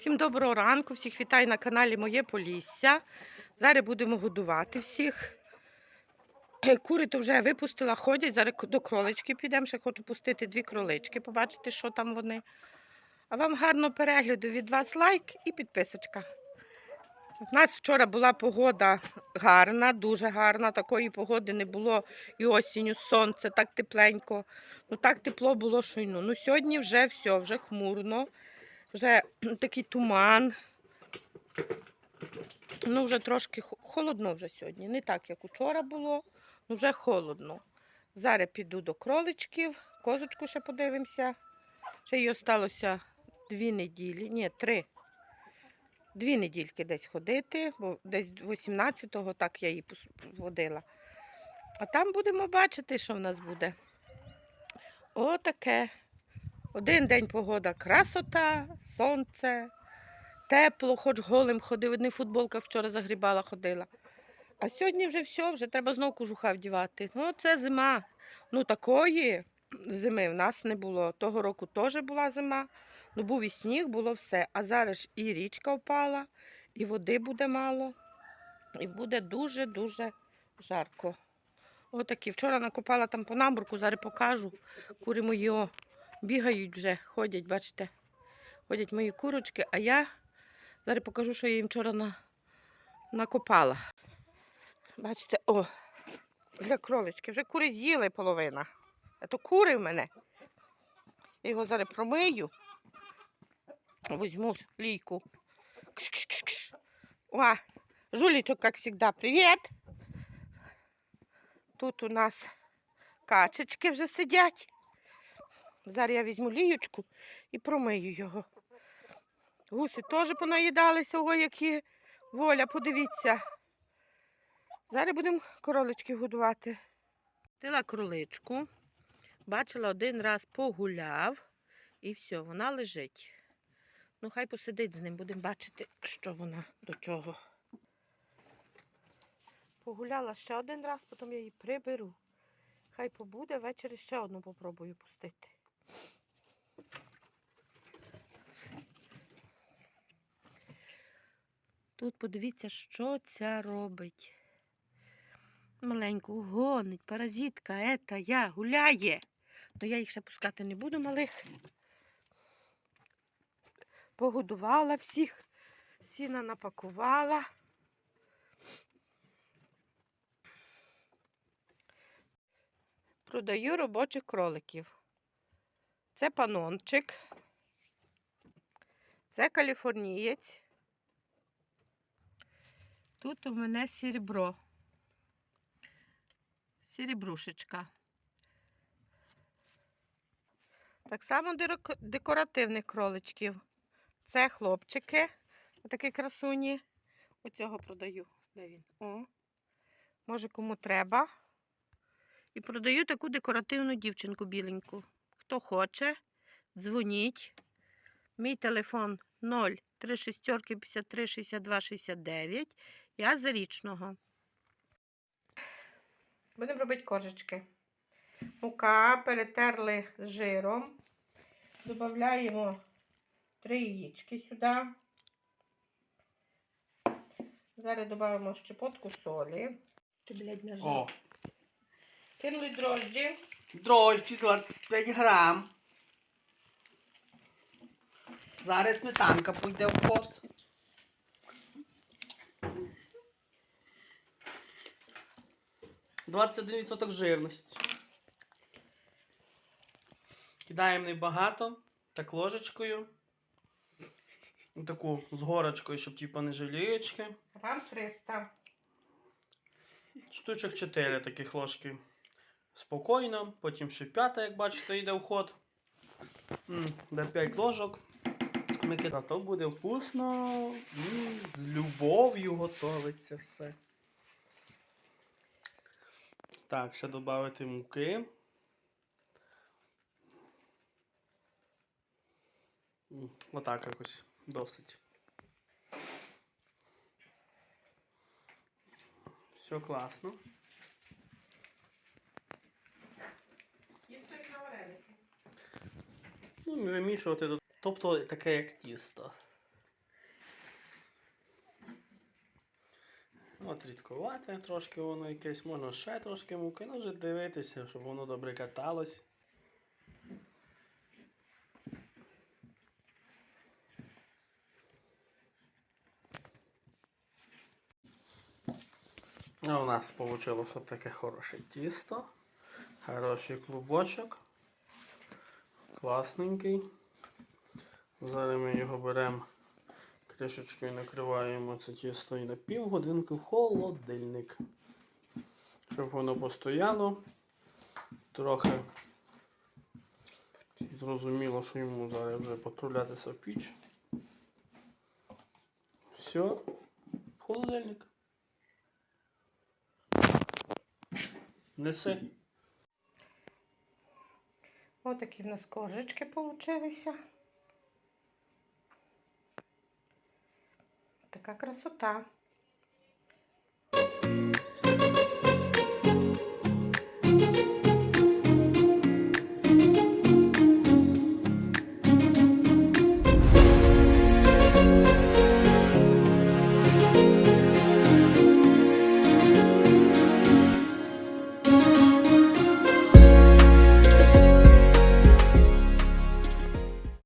Всім доброго ранку, всіх вітаю на каналі Моє Полісся. Зараз будемо годувати всіх. Кури то вже випустила, ходять. Зараз до кролички підемо. Ще хочу пустити дві кролички, побачити, що там вони. А вам гарного перегляду від вас лайк і підписочка. У нас вчора була погода гарна, дуже гарна. Такої погоди не було і осінню, сонце, так тепленько. Ну так тепло було, що й ну. Ну сьогодні вже все, вже хмурно, вже такий туман. Ну, вже трошки холодно вже сьогодні. Не так, як учора було, ну вже холодно. Зараз піду до кроличків, козочку ще подивимося. Ще їй осталося дві неділі, ні, три. Дві недільки десь ходити, бо десь 18-го так я її водила. А там будемо бачити, що в нас буде. Отаке. Один день погода красота, сонце, тепло, хоч голим ходив. Не футболка вчора загрібала, ходила. А сьогодні вже все, вже треба знову кожуха вдівати. Ну, це зима. Ну, такої зими в нас не було. Того року теж була зима. Ну, був і сніг, було все. А зараз і річка впала, і води буде мало. І буде дуже-дуже жарко. Отакі. Вчора накопала там по намбурку, зараз покажу. Кури мої о, бігають вже, ходять, бачите. Ходять мої курочки, а я зараз покажу, що я їм вчора на... накопала. Бачите, о, для кролички. Вже кури з'їли половина. То кури в мене. Я його зараз промию. Возьму лійку. Кш-кш-кш-кш. О, жулічок, як завжди, привіт. Тут у нас качечки вже сидять. Зараз я візьму ліючку і промию його. Гуси теж понаїдалися, ого, які воля, подивіться. Зараз будемо королечки годувати. Тила кроличку. Бачила, один раз погуляв і все, вона лежить. Ну, хай посидить з ним, будемо бачити, що вона до чого. Погуляла ще один раз, потім я її приберу. Хай побуде, ввечері ще одну попробую пустити. Тут подивіться, що ця робить. Маленьку гонить, паразитка, ета, я, гуляє. Ну я їх ще пускати не буду малих. Погодувала всіх, сіна напакувала. Продаю робочих кроликів. Це панончик. Це каліфорнієць. Тут у мене серебро. Серебрушечка. Так само декоративних кроличків. Це хлопчики. Отакі красуні. Оцього продаю. Де він? О. Може, кому треба. І продаю таку декоративну дівчинку біленьку. Хто хоче, дзвоніть. Мій телефон 0 36 53 62 69. Я з Зарічного. Будемо робити коржечки. Мука перетерли з жиром. Додаємо три яєчки сюди. Зараз додаємо щепотку солі. Ти, блядь, нажав. О, Кинули дрожджі. дрожджі 25 грам. Зараз сметанка пойде в ход. Двадцять один відсоток жирності. Кидаємо небагато, так ложечкою. Таку з горочкою, щоб типа не жалієчки. Грам 300. Штучок 4 таких ложки. Спокійно. Потім ще п'ята, як бачите, йде в ход. Де 5 ложок. Ми кидаємо. То буде вкусно. М, З любов'ю готовиться все. Так, ще додати муки. Отак якось досить. Все класно. Тісто як на вареники. Ну, вимішувати. Тобто таке як тісто. От рідкувати трошки воно якесь, можна ще трошки муки, ну вже дивитися, щоб воно добре каталось. А у нас вийшло таке хороше тісто, хороший клубочок, класненький. Зараз ми його беремо кришечкою накриваємо це тісто і на півгодинки в холодильник. Щоб воно постояло. Трохи зрозуміло, що йому зараз вже потрулятися в піч. Все, в холодильник. Неси. Ось такі в нас коржички получилися. Красота.